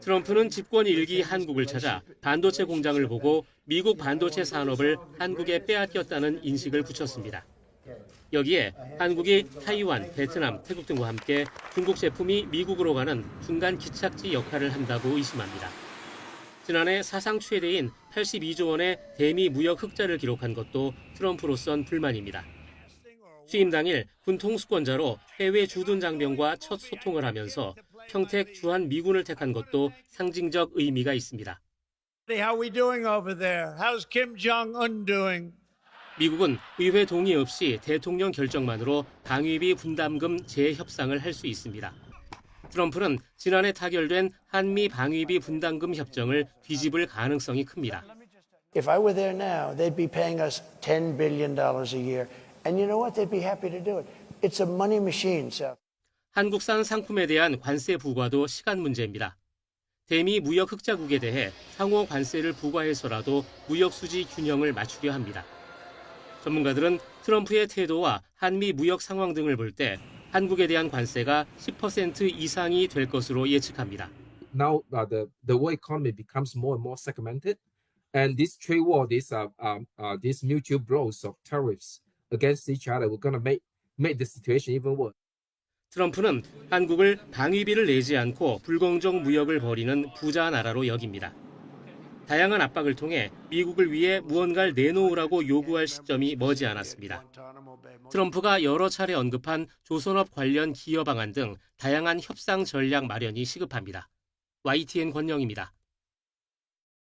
트럼프는 집권 일기 한국을 찾아 반도체 공장을 보고 미국 반도체 산업을 한국에 빼앗겼다는 인식을 붙였습니다. 여기에 한국이 타이완, 베트남, 태국 등과 함께 중국 제품이 미국으로 가는 중간 기착지 역할을 한다고 의심합니다. 지난해 사상 최대인 82조 원의 대미 무역 흑자를 기록한 것도 트럼프로선 불만입니다. 취임 당일 군 통수권자로 해외 주둔 장병과 첫 소통을 하면서 평택 주한 미군을 택한 것도 상징적 의미가 있습니다. 미국은 의회 동의 없이 대통령 결정만으로 방위비 분담금 재협상을 할 수 있습니다. 트럼프는 지난해 타결된 한미 방위비 분담금 협정을 뒤집을 가능성이 큽니다. If I were there now, they'd be paying us $10 billion a year. And you know what? They'd be happy to do it. It's a money machine, so. 한국산 상품에 대한 관세 부과도 시간 문제입니다. 대미 무역 흑자국에 대해 상호 관세를 부과해서라도 무역 수지 균형을 맞추려 합니다. 전문가들은 트럼프의 태도와 한미 무역 상황 등을 볼 때 한국에 대한 관세가 10% 이상이 될 것으로 예측합니다. now uh, the the world economy becomes more and more segmented, and this trade war, this uh, um, uh, these mutual blows of tariffs against each other, we're gonna make make the situation even worse. 트럼프는 한국을 방위비를 내지 않고 불공정 무역을 벌이는 부자 나라로 여깁니다. 다양한 압박을 통해 미국을 위해 무언가를 내놓으라고 요구할 시점이 머지않았습니다. 트럼프가 여러 차례 언급한 조선업 관련 기여 방안 등 다양한 협상 전략 마련이 시급합니다. YTN 권영입니다.